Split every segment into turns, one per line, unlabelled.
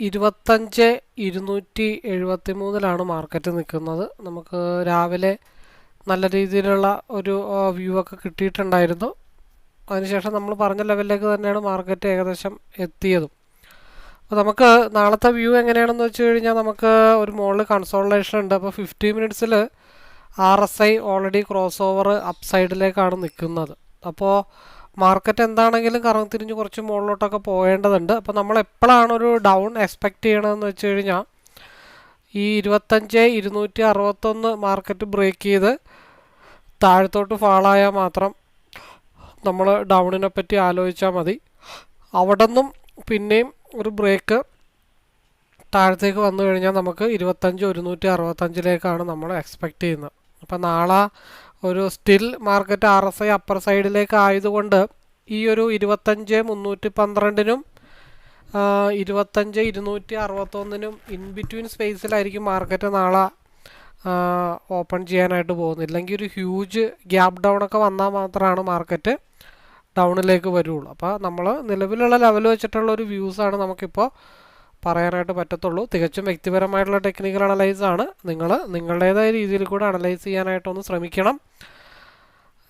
ഇരുപത്തഞ്ച് ഇരുന്നൂറ്റി എഴുപത്തി മൂന്നിലാണ് മാർക്കറ്റ് നിൽക്കുന്നത്. നമുക്ക് രാവിലെ നല്ല രീതിയിലുള്ള ഒരു വ്യൂ ഒക്കെ കിട്ടിയിട്ടുണ്ടായിരുന്നു. അതിനുശേഷം നമ്മൾ പറഞ്ഞ ലെവലിലേക്ക് തന്നെയാണ് മാർക്കറ്റ് ഏകദേശം എത്തിയതും. അപ്പോൾ നമുക്ക് നാളത്തെ വ്യൂ എങ്ങനെയാണെന്ന് വെച്ച് കഴിഞ്ഞാൽ നമുക്ക് ഒരു മുകളിൽ കൺസോൾട്ടേഷൻ ഉണ്ട്. അപ്പോൾ fifty മിനിറ്റ്സിൽ R S I already cross over up സൈഡിലേക്കാണ് നിൽക്കുന്നത്. അപ്പോൾ മാർക്കറ്റ് എന്താണെങ്കിലും കറങ്ങി തിരിഞ്ഞ് കുറച്ച് മുകളിലോട്ടൊക്കെ പോകേണ്ടതുണ്ട്. അപ്പോൾ നമ്മൾ എപ്പോഴാണ് ഒരു ഡൗൺ എക്സ്പെക്റ്റ് ചെയ്യണമെന്ന് വെച്ച് കഴിഞ്ഞാൽ ഈ ഇരുപത്തഞ്ച് ഇരുന്നൂറ്റി അറുപത്തൊന്ന് മാർക്കറ്റ് ബ്രേക്ക് ചെയ്ത് താഴത്തോട്ട് ഫാളായാൽ മാത്രം നമ്മൾ ഡൗണിനെ പറ്റി ആലോചിച്ചാൽ മതി. അവിടെ നിന്നും പിന്നെയും ഒരു ബ്രേക്ക് താഴത്തേക്ക് വന്നു കഴിഞ്ഞാൽ നമുക്ക് ഇരുപത്തഞ്ച് ഒരുന്നൂറ്റി അറുപത്തഞ്ചിലേക്കാണ് നമ്മൾ എക്സ്പെക്റ്റ് ചെയ്യുന്നത്. അപ്പോൾ നാളെ ഒരു still market R S I upper സൈഡിലേക്ക് ആയതുകൊണ്ട് ഈ ഒരു ഇരുപത്തഞ്ച് മുന്നൂറ്റി പന്ത്രണ്ടിനും ഇരുപത്തഞ്ച് ഇരുന്നൂറ്റി അറുപത്തൊന്നിനും ഇൻ ബിറ്റ്വീൻ സ്പേസിലായിരിക്കും മാർക്കറ്റ് നാളെ ഓപ്പൺ ചെയ്യാനായിട്ട് പോകുന്നത്. ഇല്ലെങ്കിൽ ഒരു ഹ്യൂജ് ഗ്യാപ്പ് ഡൗൺ ഒക്കെ വന്നാൽ മാത്രമാണ് മാർക്കറ്റ് ഡൗണിലേക്ക് വരുള്ളൂ. അപ്പോൾ നമ്മൾ നിലവിലുള്ള ലെവൽ വെച്ചിട്ടുള്ള ഒരു വ്യൂസാണ് നമുക്കിപ്പോൾ പറയാനായിട്ട് പറ്റത്തുള്ളൂ. തികച്ചും വ്യക്തിപരമായിട്ടുള്ള ടെക്നിക്കൽ അനലൈസ് ആണ്. നിങ്ങൾ നിങ്ങളുടേതായ രീതിയിൽ കൂടെ അനലൈസ് ചെയ്യാനായിട്ടൊന്ന് ശ്രമിക്കണം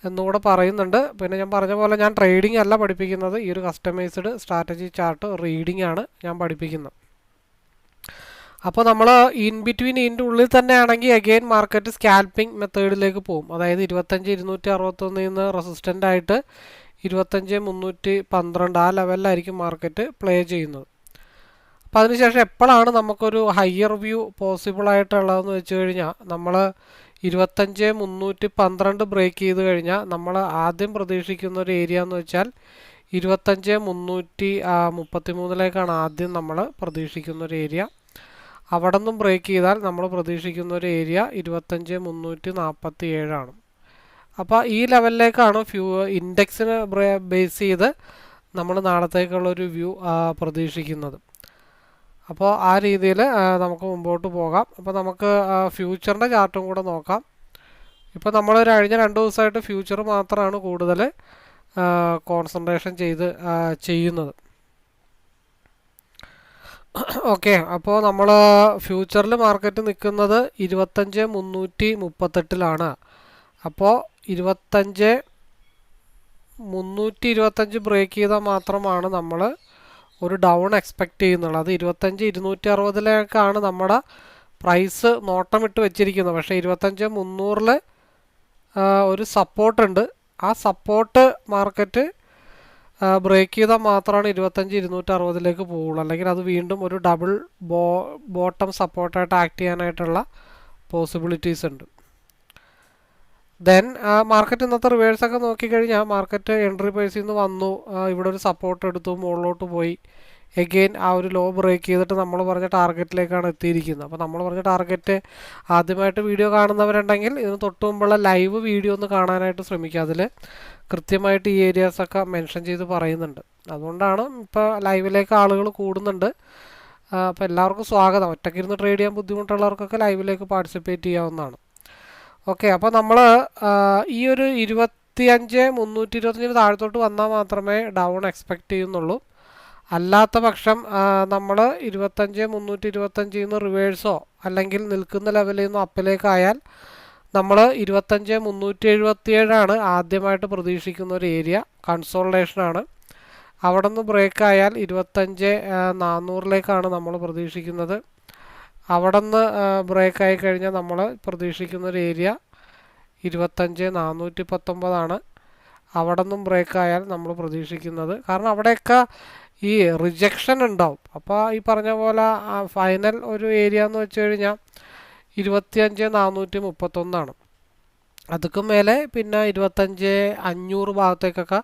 എന്നുകൂടെ പറയുന്നുണ്ട്. പിന്നെ ഞാൻ പറഞ്ഞ പോലെ ഞാൻ ട്രേഡിംഗ് അല്ല പഠിപ്പിക്കുന്നത്. ഈ ഒരു കസ്റ്റമൈസ്ഡ് സ്ട്രാറ്റജി ചാർട്ട് റീഡിംഗ് ആണ് ഞാൻ പഠിപ്പിക്കുന്നത്. അപ്പോൾ നമ്മൾ ഇൻ ബിറ്റ്വീൻ ഇതിന്റെ ഉള്ളിൽ തന്നെ ആണെങ്കിൽ അഗെയിൻ മാർക്കറ്റ് സ്കാൽപ്പിംഗ് മെത്തേഡിലേക്ക് പോകും. അതായത് ഇരുപത്തഞ്ച് ഇരുന്നൂറ്റി അറുപത്തൊന്നിൽ നിന്ന് റെസിസ്റ്റന്റ് ആയിട്ട് ഇരുപത്തഞ്ച് മുന്നൂറ്റി പന്ത്രണ്ട് ആ ലെവലിലായിരിക്കും മാർക്കറ്റ് പ്ലേ ചെയ്യുന്നത്. അപ്പോൾ അതിനുശേഷം എപ്പോഴാണ് നമുക്കൊരു ഹയർ വ്യൂ പോസിബിൾ ആയിട്ടുള്ളതെന്ന് വെച്ച് കഴിഞ്ഞാൽ നമ്മൾ ഇരുപത്തഞ്ച് മുന്നൂറ്റി പന്ത്രണ്ട് ബ്രേക്ക് ചെയ്ത് കഴിഞ്ഞാൽ നമ്മൾ ആദ്യം പ്രതീക്ഷിക്കുന്ന ഒരു ഏരിയ എന്ന് വെച്ചാൽ ഇരുപത്തഞ്ച് മുന്നൂറ്റി മുപ്പത്തി മൂന്നിലേക്കാണ് ആദ്യം നമ്മൾ പ്രതീക്ഷിക്കുന്ന ഒരു ഏരിയ അവിടെ നിന്നും ബ്രേക്ക് ചെയ്താൽ നമ്മൾ പ്രതീക്ഷിക്കുന്ന ഒരു ഏരിയ ഇരുപത്തഞ്ച് മുന്നൂറ്റി നാൽപ്പത്തി ഏഴാണ് അപ്പോൾ ഈ ലെവലിലേക്കാണ് ഫ്യൂ ഇൻഡെക്സിന് ബേസ് ചെയ്ത് നമ്മൾ നാളത്തേക്കുള്ളൊരു വ്യൂ പ്രതീക്ഷിക്കുന്നത്. അപ്പോൾ ആ രീതിയിൽ നമുക്ക് മുമ്പോട്ട് പോകാം. അപ്പോൾ നമുക്ക് ഫ്യൂച്ചറിന്റെ ചാർട്ടും കൂടെ നോക്കാം. ഇപ്പോൾ നമ്മൾ ഒരു കഴിഞ്ഞ രണ്ട് ദിവസമായിട്ട് ഫ്യൂച്ചർ മാത്രമാണ് കൂടുതൽ കോൺസെൻട്രേഷൻ ചെയ്ത് ചെയ്യുന്നത്. ഓക്കെ അപ്പോൾ നമ്മൾ ഫ്യൂച്ചറിൽ മാർക്കറ്റ് നിൽക്കുന്നത് ഇരുപത്തഞ്ച് മുന്നൂറ്റി മുപ്പത്തെട്ടിലാണ്. അപ്പോൾ ഇരുപത്തഞ്ച് മുന്നൂറ്റി ഇരുപത്തഞ്ച് ബ്രേക്ക് ചെയ്താൽ മാത്രമാണ് നമ്മൾ ഒരു ഡൗൺ എക്സ്പെക്റ്റ് ചെയ്യുന്നുള്ളൂ. അത് ഇരുപത്തഞ്ച് ഇരുന്നൂറ്റി അറുപതിലേക്കാണ് നമ്മുടെ പ്രൈസ് നോട്ടമിട്ട് വെച്ചിരിക്കുന്നത്. പക്ഷേ ഇരുപത്തഞ്ച് മുന്നൂറിൽ ഒരു സപ്പോർട്ടുണ്ട് ആ സപ്പോർട്ട് മാർക്കറ്റ് ബ്രേക്ക് ചെയ്താൽ മാത്രമാണ് ഇരുപത്തഞ്ച് ഇരുന്നൂറ്റി അറുപതിലേക്ക് പോവുള്ളൂ. അല്ലെങ്കിൽ അത് വീണ്ടും ഒരു ഡബിൾ ബോ ബോട്ടം സപ്പോർട്ടായിട്ട് ആക്ട് ചെയ്യാനായിട്ടുള്ള പോസിബിലിറ്റീസ് ഉണ്ട്. ദെൻ മാർക്കറ്റ് ഇന്നത്തെ റിവേഴ്സ് ഒക്കെ നോക്കിക്കഴിഞ്ഞാൽ മാർക്കറ്റ് എൻട്രി പ്രൈസിൽ നിന്ന് വന്നു. ഇവിടെ ഒരു സപ്പോർട്ട് എടുത്തു മുകളിലോട്ട് പോയി. എഗെയിൻ ആ ഒരു ലോ ബ്രേക്ക് ചെയ്തിട്ട് നമ്മൾ പറഞ്ഞ ടാർഗറ്റിലേക്കാണ് എത്തിയിരിക്കുന്നത്. അപ്പോൾ നമ്മൾ പറഞ്ഞ ടാർഗറ്റ് ആദ്യമായിട്ട് വീഡിയോ കാണുന്നവരുണ്ടെങ്കിൽ ഇതിന് തൊട്ട് മുമ്പുള്ള ലൈവ് വീഡിയോ ഒന്ന് കാണാനായിട്ട് ശ്രമിക്കുക. അതിൽ കൃത്യമായിട്ട് ഈ ഏരിയാസൊക്കെ മെൻഷൻ ചെയ്ത് പറയുന്നുണ്ട്. അതുകൊണ്ടാണ് ഇപ്പോൾ ലൈവിലേക്ക് ആളുകൾ കൂടുന്നുണ്ട്. അപ്പോൾ എല്ലാവർക്കും സ്വാഗതം. ഒറ്റയ്ക്കിരുന്ന് ട്രേഡ് ചെയ്യാൻ ബുദ്ധിമുട്ടുള്ളവർക്കൊക്കെ ലൈവിലേക്ക് പാർട്ടിസിപ്പേറ്റ് ചെയ്യാവുന്നതാണ്. ഓക്കെ അപ്പോൾ നമ്മൾ ഈ ഒരു ഇരുപത്തിയഞ്ച് മുന്നൂറ്റി ഇരുപത്തഞ്ചിന് താഴത്തോട്ട് വന്നാൽ മാത്രമേ ഡൗൺ എക്സ്പെക്റ്റ് ചെയ്യുന്നുള്ളൂ. അല്ലാത്ത പക്ഷം നമ്മൾ ഇരുപത്തഞ്ച് മുന്നൂറ്റി ഇരുപത്തഞ്ചിൽ നിന്ന് റിവേഴ്സോ അല്ലെങ്കിൽ നിൽക്കുന്ന ലെവലിൽ നിന്ന് അപ്പിലേക്കായാൽ നമ്മൾ ഇരുപത്തഞ്ച് മുന്നൂറ്റി എഴുപത്തിയേഴാണ് ആദ്യമായിട്ട് പ്രതീക്ഷിക്കുന്ന ഒരു ഏരിയ കൺസോൾട്ടേഷനാണ് അവിടെ നിന്ന് ബ്രേക്ക് ആയാൽ ഇരുപത്തഞ്ച് നാനൂറിലേക്കാണ് നമ്മൾ പ്രതീക്ഷിക്കുന്നത്. അവിടെ നിന്ന് ബ്രേക്ക് ആയി കഴിഞ്ഞാൽ നമ്മൾ പ്രതീക്ഷിക്കുന്ന ഒരു ഏരിയ ഇരുപത്തഞ്ച് നാനൂറ്റി പത്തൊമ്പതാണ് അവിടെ നിന്നും ബ്രേക്ക് ആയാൽ നമ്മൾ പ്രതീക്ഷിക്കുന്നത്. കാരണം അവിടെയൊക്കെ ഈ റിജക്ഷൻ ഉണ്ടാവും. അപ്പോൾ ഈ പറഞ്ഞ പോലെ ഫൈനൽ ഒരു ഏരിയ എന്ന് വെച്ച് കഴിഞ്ഞാൽ ഇരുപത്തിയഞ്ച് നാനൂറ്റി മുപ്പത്തൊന്നാണ് അതൊക്കെ മേലെ പിന്നെ ഇരുപത്തഞ്ച് അഞ്ഞൂറ് ഭാഗത്തേക്കൊക്കെ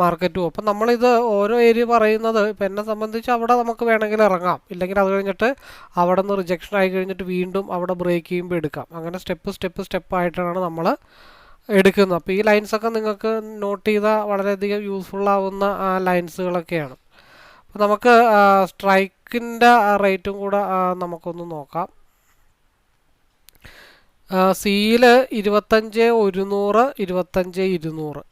മാർക്കറ്റ് പോകും. അപ്പം നമ്മളിത് ഓരോ ഏരിയ പറയുന്നത് ഇപ്പം എന്നെ സംബന്ധിച്ച് അവിടെ നമുക്ക് വേണമെങ്കിൽ ഇറങ്ങാം. ഇല്ലെങ്കിൽ അത് കഴിഞ്ഞിട്ട് അവിടെ നിന്ന് റിജക്ഷൻ ആയി കഴിഞ്ഞിട്ട് വീണ്ടും അവിടെ ബ്രേക്ക് ചെയ്യുമ്പോൾ എടുക്കാം. അങ്ങനെ സ്റ്റെപ്പ് സ്റ്റെപ്പ് സ്റ്റെപ്പ് ആയിട്ടാണ് നമ്മൾ എടുക്കുന്നത്. അപ്പോൾ ഈ ലൈൻസൊക്കെ നിങ്ങൾക്ക് നോട്ട് ചെയ്താൽ വളരെയധികം യൂസ്ഫുൾ ആവുന്ന ലൈൻസുകളൊക്കെയാണ് അപ്പോൾ നമുക്ക് സ്ട്രൈക്കിന്റെ റേറ്റും കൂടെ നമുക്കൊന്ന് നോക്കാം. സിയിൽ ഇരുപത്തഞ്ച് ഒരുന്നൂറ് ഇരുപത്തഞ്ച് ഇരുന്നൂറ്.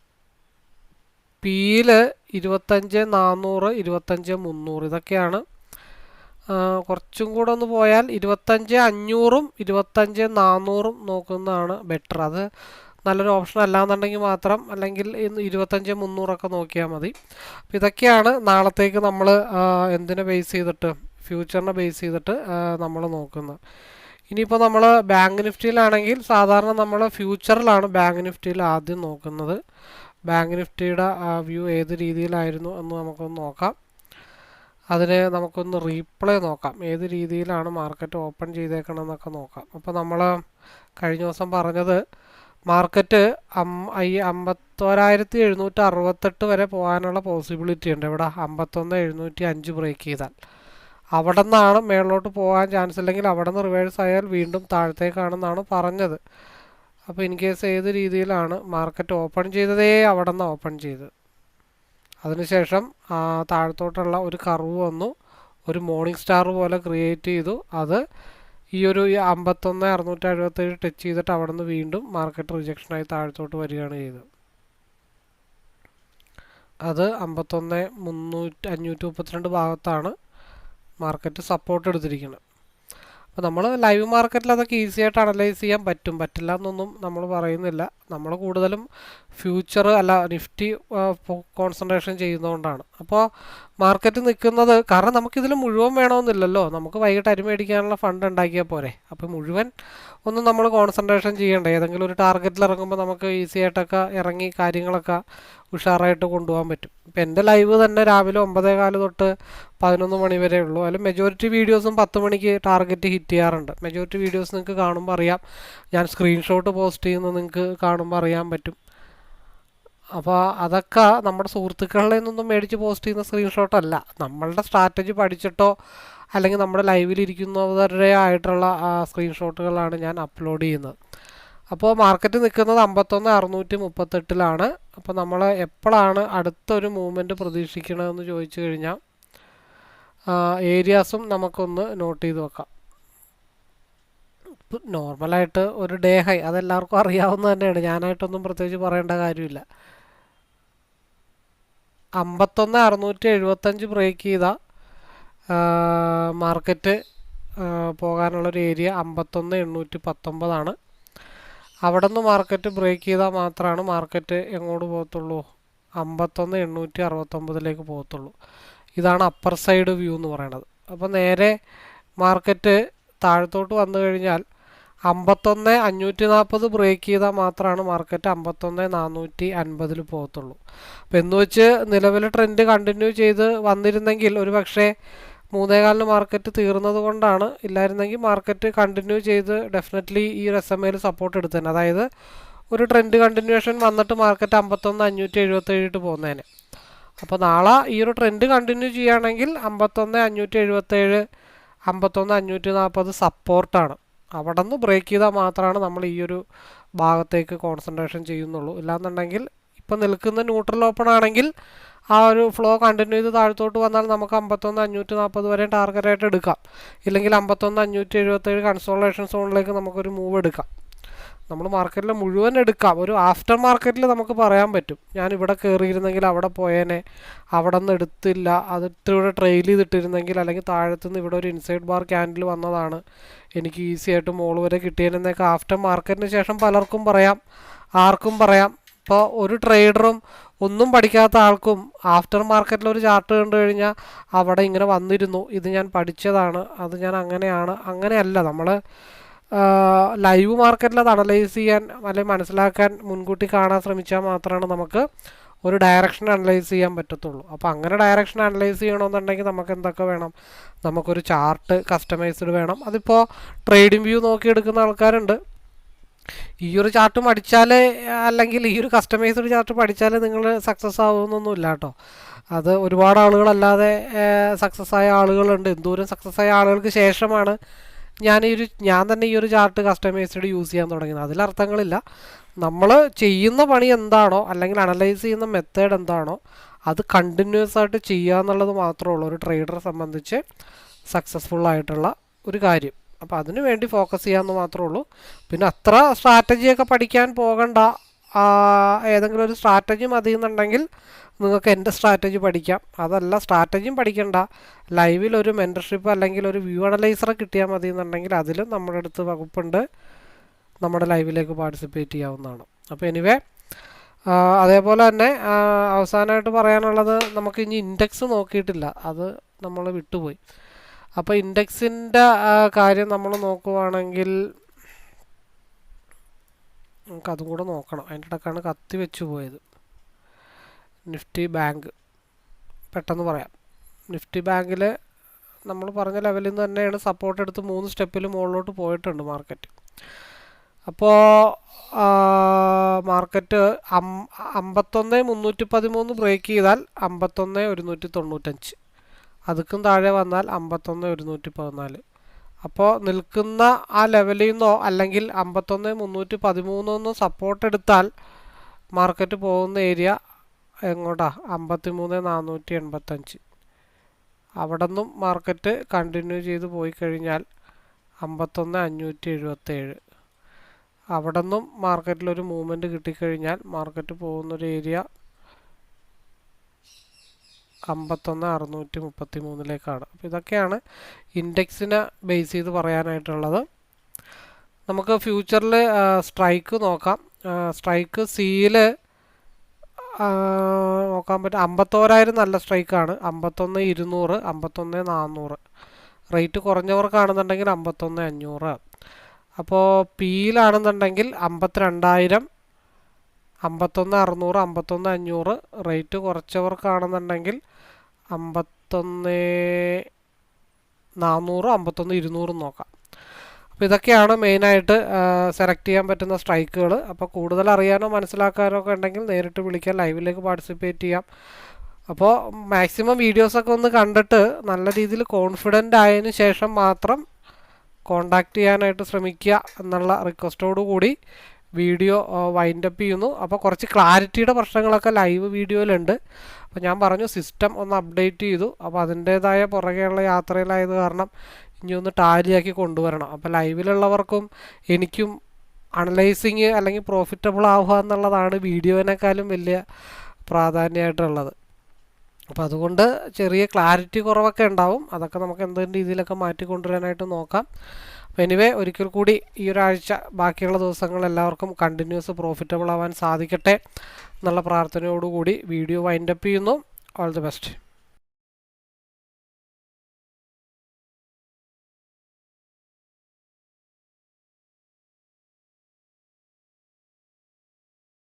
പിയിൽ ഇരുപത്തഞ്ച് നാന്നൂറ് ഇരുപത്തഞ്ച് മുന്നൂറ് ഇതൊക്കെയാണ്. കുറച്ചും കൂടെ ഒന്ന് പോയാൽ ഇരുപത്തഞ്ച് അഞ്ഞൂറും ഇരുപത്തഞ്ച് നാന്നൂറും നോക്കുന്നതാണ് ബെറ്റർ. അത് നല്ലൊരു ഓപ്ഷൻ അല്ലാന്നുണ്ടെങ്കിൽ മാത്രം അല്ലെങ്കിൽ ഇരുപത്തഞ്ച് മുന്നൂറൊക്കെ നോക്കിയാൽ മതി. അപ്പം ഇതൊക്കെയാണ് നാളത്തേക്ക് നമ്മൾ എന്തിനെ ബേസ് ചെയ്തിട്ട് ഫ്യൂച്ചറിനെ ബേസ് ചെയ്തിട്ട് നമ്മൾ നോക്കുന്നത്. ഇനിയിപ്പോൾ നമ്മൾ ബാങ്ക് നിഫ്റ്റിയിലാണെങ്കിൽ സാധാരണ നമ്മൾ ഫ്യൂച്ചറിലാണ് ബാങ്ക് നിഫ്റ്റിയിൽ ആദ്യം നോക്കുന്നത്. ബാങ്ക് നിഫ്റ്റിയുടെ വ്യൂ ഏത് രീതിയിലായിരുന്നു എന്ന് നമുക്കൊന്ന് നോക്കാം. അതിന് നമുക്കൊന്ന് റീപ്ലേ നോക്കാം. ഏത് രീതിയിലാണ് മാർക്കറ്റ് ഓപ്പൺ ചെയ്തേക്കണമെന്നൊക്കെ നോക്കാം. അപ്പോൾ നമ്മൾ കഴിഞ്ഞ ദിവസം പറഞ്ഞത് മാർക്കറ്റ് അം ഈ അമ്പത്തോരായിരത്തി എഴുന്നൂറ്റി അറുപത്തെട്ട് വരെ പോകാനുള്ള പോസിബിലിറ്റി ഉണ്ട്. ഇവിടെ അമ്പത്തൊന്ന് എഴുന്നൂറ്റി അഞ്ച് ബ്രേക്ക് ചെയ്താൽ. അവിടെ നിന്നാണ് മേളിലോട്ട് പോകാൻ ചാൻസ് ഇല്ലെങ്കിൽ അവിടെ നിന്ന് റിവേഴ്സ് ആയാൽ വീണ്ടും താഴത്തേക്കാണെന്നാണ് പറഞ്ഞത്. അപ്പോൾ ഇൻ കേസ് ഏത് രീതിയിലാണ് മാർക്കറ്റ് ഓപ്പൺ ചെയ്തതേ അവിടെ നിന്ന് ഓപ്പൺ ചെയ്ത് അതിനുശേഷം താഴത്തോട്ടുള്ള ഒരു കർവ് വന്നു. ഒരു മോർണിംഗ് സ്റ്റാർ പോലെ ക്രിയേറ്റ് ചെയ്തു. അത് ഈ ഒരു അമ്പത്തൊന്ന് അറുന്നൂറ്റി എഴുപത്തേഴ് ടച്ച് ചെയ്തിട്ട് അവിടെ നിന്ന് വീണ്ടും മാർക്കറ്റ് റിജക്ഷനായി താഴത്തോട്ട് വരികയാണ് ചെയ്തത്. അത് അമ്പത്തൊന്ന് മുന്നൂറ്റി അഞ്ഞൂറ്റി മുപ്പത്തിരണ്ട് ഭാഗത്താണ് മാർക്കറ്റ് സപ്പോർട്ട് എടുത്തിരിക്കുന്നത് അപ്പോൾ നമ്മൾ ലൈവ് മാർക്കറ്റിൽ അതൊക്കെ ഈസി ആയിട്ട് അനലൈസ് ചെയ്യാൻ പറ്റും. പറ്റില്ല എന്നൊന്നും നമ്മൾ പറയുന്നില്ല. നമ്മൾ കൂടുതലും ഫ്യൂച്ചർ അല്ല നിഫ്റ്റി കോൺസെൻട്രേഷൻ ചെയ്യുന്നതുകൊണ്ടാണ്. അപ്പോൾ മാർക്കറ്റ് നിൽക്കുന്നത് കാരണം നമുക്കിതിൽ മുഴുവൻ വേണമെന്നില്ലല്ലോ. നമുക്ക് വൈകിട്ട് അരി മേടിക്കാനുള്ള ഫണ്ട് ഉണ്ടാക്കിയാൽ പോരെ. അപ്പോൾ മുഴുവൻ ഒന്നും നമ്മൾ കോൺസെൻട്രേഷൻ ചെയ്യേണ്ട. ഏതെങ്കിലും ഒരു ടാർഗറ്റിൽ ഇറങ്ങുമ്പോൾ നമുക്ക് ഈസി ആയിട്ടൊക്കെ ഇറങ്ങി കാര്യങ്ങളൊക്കെ ഉഷാറായിട്ട് കൊണ്ടുപോകാൻ പറ്റും. ഇപ്പം എന്റെ ലൈവ് തന്നെ രാവിലെ ഒമ്പതേ കാൽ തൊട്ട് പതിനൊന്ന് മണി വരെ ഉള്ളൂ. അതിൽ മെജോറിറ്റി വീഡിയോസും പത്ത് മണിക്ക് ടാർഗറ്റ് ഹിറ്റ് ചെയ്യാറുണ്ട്. മെജോറിറ്റി വീഡിയോസ് നിങ്ങൾക്ക് കാണുമ്പോൾ അറിയാം. ഞാൻ സ്ക്രീൻഷോട്ട് പോസ്റ്റ് ചെയ്യുന്നത് നിങ്ങൾക്ക് കാണുമ്പോൾ അറിയാൻ പറ്റും. അപ്പോൾ അതൊക്കെ നമ്മുടെ സുഹൃത്തുക്കളിൽ നിന്നൊന്നും മേടിച്ച് പോസ്റ്റ് ചെയ്യുന്ന സ്ക്രീൻഷോട്ടല്ല നമ്മളുടെ സ്ട്രാറ്റജി പഠിച്ചിട്ടോ അല്ലെങ്കിൽ നമ്മുടെ ലൈവിലിരിക്കുന്നവരുടെ ആയിട്ടുള്ള സ്ക്രീൻഷോട്ടുകളാണ് ഞാൻ അപ്ലോഡ് ചെയ്യുന്നത്. അപ്പോൾ മാർക്കറ്റ് നിൽക്കുന്നത് അമ്പത്തൊന്ന് അറുന്നൂറ്റി മുപ്പത്തെട്ടിലാണ്. അപ്പോൾ നമ്മൾ എപ്പോഴാണ് അടുത്തൊരു മൂവ്മെന്റ് പ്രതീക്ഷിക്കണമെന്ന് ചോദിച്ചു കഴിഞ്ഞാൽ ഏരിയാസും നമുക്കൊന്ന് നോട്ട് ചെയ്ത് വെക്കാം. നോർമലായിട്ട് ഒരു ഡേ ഹൈ അതെല്ലാവർക്കും അറിയാവുന്ന തന്നെയാണ്. ഞാനായിട്ടൊന്നും പ്രത്യേകിച്ച് പറയേണ്ട കാര്യമില്ല. അമ്പത്തൊന്ന് അറുന്നൂറ്റി എഴുപത്തഞ്ച് ബ്രേക്ക് ചെയ്ത മാർക്കറ്റ് പോകാനുള്ളൊരു ഏരിയ അമ്പത്തൊന്ന് എണ്ണൂറ്റി പത്തൊമ്പതാണ്. അവിടെ നിന്ന് മാർക്കറ്റ് ബ്രേക്ക് ചെയ്താൽ മാത്രമാണ് മാർക്കറ്റ് എങ്ങോട്ട് പോകത്തുള്ളൂ? അമ്പത്തൊന്ന് എണ്ണൂറ്റി അറുപത്തൊമ്പതിലേക്ക് പോകത്തുള്ളൂ. ഇതാണ് അപ്പർ സൈഡ് വ്യൂ എന്ന് പറയുന്നത്. അപ്പോൾ നേരെ മാർക്കറ്റ് താഴത്തോട്ട് വന്നു കഴിഞ്ഞാൽ അമ്പത്തൊന്ന് അഞ്ഞൂറ്റി നാൽപ്പത് ബ്രേക്ക് ചെയ്താൽ മാത്രമാണ് മാർക്കറ്റ് അമ്പത്തൊന്ന് നാനൂറ്റി അൻപതിൽ പോകത്തുള്ളൂ. അപ്പോൾ എന്ന് വെച്ച് നിലവിലെ ട്രെൻഡ് കണ്ടിന്യൂ ചെയ്ത് വന്നിരുന്നെങ്കിൽ ഒരു പക്ഷേ മൂന്നേകാലിന് മാർക്കറ്റ് തീർന്നത് കൊണ്ടാണ് ഇല്ലായിരുന്നെങ്കിൽ മാർക്കറ്റ് കണ്ടിന്യൂ ചെയ്ത് ഡെഫിനറ്റ്ലി ഈ ഒരു എസ് എം എയിൽ സപ്പോർട്ട് എടുത്തേനെ അതായത് ഒരു ട്രെൻഡ് കണ്ടിന്യൂഷൻ വന്നിട്ട് മാർക്കറ്റ് അമ്പത്തൊന്ന് അഞ്ഞൂറ്റി എഴുപത്തേഴിട്ട് പോകുന്നതിന്. അപ്പോൾ നാളെ ഈ ഒരു ട്രെൻഡ് കണ്ടിന്യൂ ചെയ്യുകയാണെങ്കിൽ അമ്പത്തൊന്ന് അഞ്ഞൂറ്റി എഴുപത്തേഴ് അമ്പത്തൊന്ന് അഞ്ഞൂറ്റി നാൽപ്പത് സപ്പോർട്ടാണ് അവിടെ നിന്ന് ബ്രേക്ക് ചെയ്താൽ മാത്രമാണ് നമ്മൾ ഈ ഒരു ഭാഗത്തേക്ക് കോൺസെൻട്രേഷൻ ചെയ്യുന്നുള്ളൂ. ഇല്ലാന്നുണ്ടെങ്കിൽ ഇപ്പം നിൽക്കുന്ന ന്യൂട്രൽ ഓപ്പൺ ആണെങ്കിൽ ആ ഒരു ഫ്ലോ കണ്ടിന്യൂ ചെയ്ത് താഴത്തോട്ട് വന്നാൽ നമുക്ക് അമ്പത്തൊന്ന് അഞ്ഞൂറ്റി നാൽപ്പത് വരെ ടാർഗറ്റായിട്ട് എടുക്കാം. ഇല്ലെങ്കിൽ അമ്പത്തൊന്ന് അഞ്ഞൂറ്റി എഴുപത്തേഴ് കൺസോളേഷൻ സോണിലേക്ക് നമുക്കൊരു മൂവ് എടുക്കാം. നമ്മൾ മാർക്കറ്റിൽ മുഴുവൻ എടുക്കാം. ഒരു ആഫ്റ്റർ മാർക്കറ്റിൽ നമുക്ക് പറയാൻ പറ്റും. ഞാൻ ഇവിടെ കയറിയിരുന്നെങ്കിൽ അവിടെ പോയേനെ. അവിടെ നിന്ന് എടുത്തില്ല. അത് ഇത്തിരി ട്രെയിൽ ചെയ്തിട്ടിരുന്നെങ്കിൽ അല്ലെങ്കിൽ താഴത്തുനിന്ന് ഇവിടെ ഒരു ഇൻസൈഡ് ബാർ ക്യാൻഡിൽ വന്നതാണ്. എനിക്ക് ഈസി ആയിട്ട് മോൾ വരെ കിട്ടിയതെന്നൊക്കെ ആഫ്റ്റർ മാർക്കറ്റിന് ശേഷം പലർക്കും പറയാം. ആർക്കും പറയാം. ഇപ്പോൾ ഒരു ട്രേഡറും ഒന്നും പഠിക്കാത്ത ആൾക്കും ആഫ്റ്റർ മാർക്കറ്റിൽ ഒരു ചാർട്ട് കണ്ടു കഴിഞ്ഞാൽ അവിടെ ഇങ്ങനെ വന്നിരുന്നു. ഇത് ഞാൻ പഠിച്ചതാണ് അത് ഞാൻ അങ്ങനെയാണ് അങ്ങനെയല്ല. നമ്മൾ ലൈവ് മാർക്കറ്റിൽ അത് അനലൈസ് ചെയ്യാൻ അല്ലെങ്കിൽ മനസ്സിലാക്കാൻ മുൻകൂട്ടി കാണാൻ ശ്രമിച്ചാൽ മാത്രമാണ് നമുക്ക് ഒരു ഡയറക്ഷൻ അനലൈസ് ചെയ്യാൻ പറ്റത്തുള്ളൂ. അപ്പോൾ അങ്ങനെ ഡയറക്ഷൻ അനലൈസ് ചെയ്യണമെന്നുണ്ടെങ്കിൽ നമുക്ക് എന്തൊക്കെ വേണം? നമുക്കൊരു ചാർട്ട് കസ്റ്റമൈസ്ഡ് വേണം. അതിപ്പോൾ ട്രേഡിംഗ് വ്യൂ നോക്കി എടുക്കുന്ന ആൾക്കാരുണ്ട്. ഈ ഒരു ചാർട്ട് പഠിച്ചാൽ അല്ലെങ്കിൽ ഈ ഒരു കസ്റ്റമൈസ്ഡ് ചാർട്ട് പഠിച്ചാൽ നിങ്ങൾ സക്സസ് ആവുമെന്നൊന്നുമില്ല കേട്ടോ. അത് ഒരുപാട് ആളുകളല്ലാതെ സക്സസ് ആയ ആളുകളുണ്ട്. എന്തോരം സക്സസ് ആയ ആളുകൾക്ക് ശേഷമാണ് ഞാൻ ഈ ഒരു ഞാൻ തന്നെ ഈ ഒരു ചാർട്ട് കസ്റ്റമൈസ്ഡ് യൂസ് ചെയ്യാൻ തുടങ്ങിയത്. അതിലർത്ഥങ്ങളില്ല നമ്മൾ ചെയ്യുന്ന പണി എന്താണോ അല്ലെങ്കിൽ അനലൈസ് ചെയ്യുന്ന മെത്തേഡ് എന്താണോ അത് കണ്ടിന്യൂസ് ആയിട്ട് ചെയ്യുക എന്നുള്ളത് മാത്രമേ ഉള്ളൂ. ഒരു ട്രേഡറെ സംബന്ധിച്ച് സക്സസ്ഫുൾ ആയിട്ടുള്ള ഒരു കാര്യം. അപ്പോൾ അതിനു വേണ്ടി ഫോക്കസ് ചെയ്യാമെന്ന് മാത്രമേ ഉള്ളൂ. പിന്നെ അത്ര സ്ട്രാറ്റജിയൊക്കെ പഠിക്കാൻ പോകണ്ട ഏതെങ്കിലും ഒരു സ്ട്രാറ്റജി മതി എന്നുണ്ടെങ്കിൽ നിങ്ങൾക്ക് എന്റെ സ്ട്രാറ്റജി പഠിക്കാം. അതല്ല സ്ട്രാറ്റജിയും പഠിക്കണ്ട. ലൈവിൽ ഒരു മെന്റർഷിപ്പ് അല്ലെങ്കിൽ ഒരു വ്യൂ അനലൈസർ കിട്ടിയാൽ മതി എന്നുണ്ടെങ്കിൽ അതിലും നമ്മുടെ അടുത്ത് വകുപ്പുണ്ട്. നമ്മുടെ ലൈവിലേക്ക് പാർട്ടിസിപ്പേറ്റ് ചെയ്യാവുന്നതാണ്. അപ്പോൾ എനിവേ അതേപോലെ തന്നെ അവസാനമായിട്ട് പറയാനുള്ളത് നമുക്ക് ഇനി ഇൻഡെക്സ് നോക്കിയിട്ടില്ല. അത് നമ്മൾ വിട്ടുപോയി. അപ്പോൾ ഇൻഡെക്സിന്റെ കാര്യം നമ്മൾ നോക്കുവാണെങ്കിൽ നമുക്ക് അതും കൂടെ നോക്കണം. അതിന്റെ ഇടക്കാണ് കത്തി വെച്ച് പോയത്. Nifty bank. പെട്ടെന്ന് പറയാം. നിഫ്റ്റി ബാങ്കിൽ നമ്മൾ പറഞ്ഞ ലെവലിൽ നിന്ന് തന്നെയാണ് സപ്പോർട്ട് എടുത്ത് മൂന്ന് സ്റ്റെപ്പിൽ മുകളിലോട്ട് പോയിട്ടുണ്ട് മാർക്കറ്റ് അപ്പോൾ മാർക്കറ്റ് അമ്പത്തൊന്ന് മുന്നൂറ്റി പതിമൂന്ന് ബ്രേക്ക് ചെയ്താൽ അമ്പത്തൊന്ന് ഒരുന്നൂറ്റി തൊണ്ണൂറ്റഞ്ച് അതുക്കും താഴെ വന്നാൽ അമ്പത്തൊന്ന് ഒരുന്നൂറ്റി പതിനാല് അപ്പോൾ നിൽക്കുന്ന ആ ലെവലിൽ നിന്നോ അല്ലെങ്കിൽ അമ്പത്തൊന്ന് മുന്നൂറ്റി പതിമൂന്നൊന്നോ സപ്പോർട്ട് എടുത്താൽ മാർക്കറ്റ് പോകുന്ന ഏരിയ എങ്ങോട്ടാ? അമ്പത്തി മൂന്ന് നാനൂറ്റി എൺപത്തഞ്ച്. അവിടെ നിന്നും മാർക്കറ്റ് കണ്ടിന്യൂ ചെയ്ത് പോയി കഴിഞ്ഞാൽ അമ്പത്തൊന്ന് അഞ്ഞൂറ്റി എഴുപത്തേഴ്. അവിടെ നിന്നും മാർക്കറ്റിലൊരു മൂവ്മെന്റ് കിട്ടിക്കഴിഞ്ഞാൽ മാർക്കറ്റ് പോകുന്നൊരു ഏരിയ അമ്പത്തൊന്ന് അറുന്നൂറ്റി മുപ്പത്തി മൂന്നിലേക്കാണ് അപ്പോൾ ഇതൊക്കെയാണ് ഇൻഡെക്സിനെ ബേസ് ചെയ്ത് പറയാനായിട്ടുള്ളത്. നമുക്ക് ഫ്യൂച്ചറിൽ സ്ട്രൈക്ക് നോക്കാം. സ്ട്രൈക്ക് സിയിൽ നോക്കാൻ പറ്റും. അമ്പത്തോരായിരം നല്ല സ്ട്രൈക്കാണ്. അമ്പത്തൊന്ന് ഇരുന്നൂറ് അമ്പത്തൊന്ന് നാന്നൂറ്. റേറ്റ് കുറഞ്ഞവർക്കാണെന്നുണ്ടെങ്കിൽ അമ്പത്തൊന്ന് അഞ്ഞൂറ്. അപ്പോൾ പിയിലാണെന്നുണ്ടെങ്കിൽ അമ്പത്തിരണ്ടായിരം അമ്പത്തൊന്ന് അറുന്നൂറ് അമ്പത്തൊന്ന് അഞ്ഞൂറ് റേറ്റ് കുറച്ചവർക്കാണെന്നുണ്ടെങ്കിൽ അമ്പത്തൊന്ന് നാന്നൂറ് അമ്പത്തൊന്ന് ഇരുന്നൂറും നോക്കാം. അപ്പോൾ ഇതൊക്കെയാണ് മെയിനായിട്ട് സെലക്ട് ചെയ്യാൻ പറ്റുന്ന സ്ട്രൈക്കുകൾ അപ്പോൾ കൂടുതൽ അറിയാനോ മനസ്സിലാക്കാനോ ഒക്കെ ഉണ്ടെങ്കിൽ നേരിട്ട് വിളിക്കാം ലൈവിലേക്ക് പാർട്ടിസിപ്പേറ്റ് ചെയ്യാം. അപ്പോൾ മാക്സിമം വീഡിയോസൊക്കെ ഒന്ന് കണ്ടിട്ട് നല്ല രീതിയിൽ കോൺഫിഡന്റ് ആയതിന് ശേഷം മാത്രം കോണ്ടാക്ട് ചെയ്യാനായിട്ട് ശ്രമിക്കുക എന്നുള്ള റിക്വസ്റ്റോടു കൂടി വീഡിയോ വൈൻഡപ്പ് ചെയ്യുന്നു. അപ്പോൾ കുറച്ച് ക്ലാരിറ്റിയുടെ പ്രശ്നങ്ങളൊക്കെ ലൈവ് വീഡിയോയിലുണ്ട്. അപ്പോൾ ഞാൻ പറഞ്ഞു സിസ്റ്റം ഒന്ന് അപ്ഡേറ്റ് ചെയ്തു. അപ്പോൾ അതിന്റേതായ പുറകെയുള്ള യാത്രയിലായത് കാരണം ഇനി ഒന്ന് ടാലിയാക്കി കൊണ്ടുവരണം. അപ്പോൾ ലൈവിലുള്ളവർക്കും എനിക്കും അനലൈസിങ് അല്ലെങ്കിൽ പ്രോഫിറ്റബിൾ ആവുക എന്നുള്ളതാണ് വീഡിയോനേക്കാളും വലിയ പ്രാധാന്യമായിട്ടുള്ളത്. അപ്പോൾ അതുകൊണ്ട് ചെറിയ ക്ലാരിറ്റി കുറവൊക്കെ ഉണ്ടാവും. അതൊക്കെ നമുക്ക് എന്തെങ്കിലും രീതിയിലൊക്കെ മാറ്റിക്കൊണ്ടുവരാനായിട്ട് നോക്കാം. എനിവേ ഒരിക്കൽ കൂടി ഈ ഒരാഴ്ച ബാക്കിയുള്ള ദിവസങ്ങൾ എല്ലാവർക്കും കണ്ടിന്യൂസ് പ്രോഫിറ്റബിൾ ആവാൻ സാധിക്കട്ടെ എന്നുള്ള പ്രാർത്ഥനയോടുകൂടി വീഡിയോ വൈൻഡപ്പ് ചെയ്യുന്നു. All the best